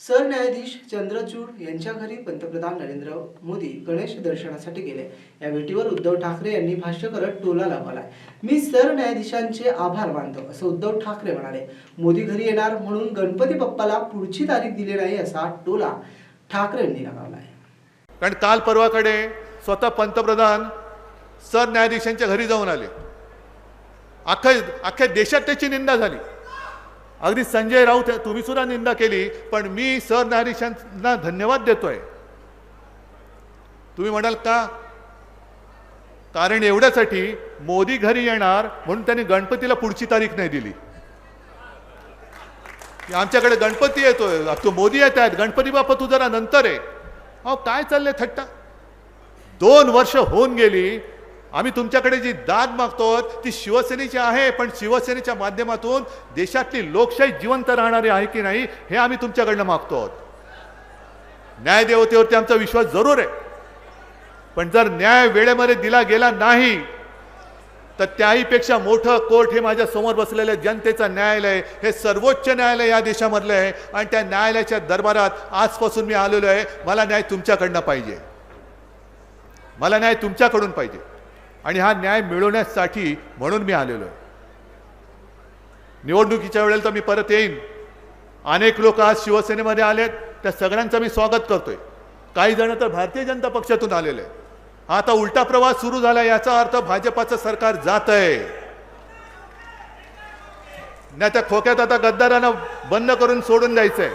सरन्यायाधीश चंद्रचूड यांच्या घरी पंतप्रधान नरेंद्र मोदी गणेश दर्शनासाठी गेले. या भेटीवर उद्धव ठाकरे यांनी भाष्य करत टोला लावलाय. मी सरन्यायाधीशांचे आभार मानतो असं उद्धव ठाकरे म्हणाले. मोदी घरी येणार म्हणून गणपती बाप्पाला पुढची तारीख दिली नाही असा टोला ठाकरे यांनी लगावलाय. कारण काल परवाकडे स्वतः पंतप्रधान सरन्यायाधीशांच्या घरी जाऊन आले. अख्ख्या अख्ख्या देशात त्याची निंदा झाली. अगदी संजय राऊत तुम्ही सुद्धा निंदा केली पण मी सरन्यायाधीशांना धन्यवाद देतोय. तुम्ही म्हणाल का? कारण एवढ्यासाठी मोदी घरी येणार म्हणून त्यांनी गणपतीला पुढची तारीख नाही दिली. आमच्याकडे गणपती येतोय. तो मोदी येत आहेत. गणपती बाप्पा तू जरा नंतर आहे अहो काय चाललंय थट्टा? दोन वर्ष होऊन गेली आम्ही तुमच्याकडे जी दाद मागतो ती शिवसेनेची आहे पण शिवसेनेच्या माध्यमातून देशातली लोकशाही जिवंत राहणारी आहे की नाही हे आम्ही तुमच्याकडनं मागतो न्यायदेवतेवरती आमचा विश्वास जरूर आहे. पण जर न्याय वेळेमध्ये दिला गेला नाही तर त्याहीपेक्षा मोठं कोर्ट हे माझ्यासमोर बसलेलं जनतेचं न्यायालय हे सर्वोच्च न्यायालय या देशामधलं आहे आणि त्या न्यायालयाच्या दरबारात आजपासून मी आलेलो आहे. मला न्याय तुमच्याकडनं पाहिजे. मला न्याय तुमच्याकडून पाहिजे. आणि हा न्याय मिळवण्यासाठी म्हणून मी आलेलो आहे. निवडणुकीच्या वेळेला तर मी परत येईन. अनेक लोक आज शिवसेनेमध्ये आलेत. त्या सगळ्यांचं मी स्वागत करतोय. काही जण तर भारतीय जनता पक्षातून आलेले आता उलटा प्रवास सुरू झाला याचा अर्थ भाजपाचं सरकार जात आहे नाही त्या खोक्यात आता गद्दारांना बंद करून सोडून द्यायचंय.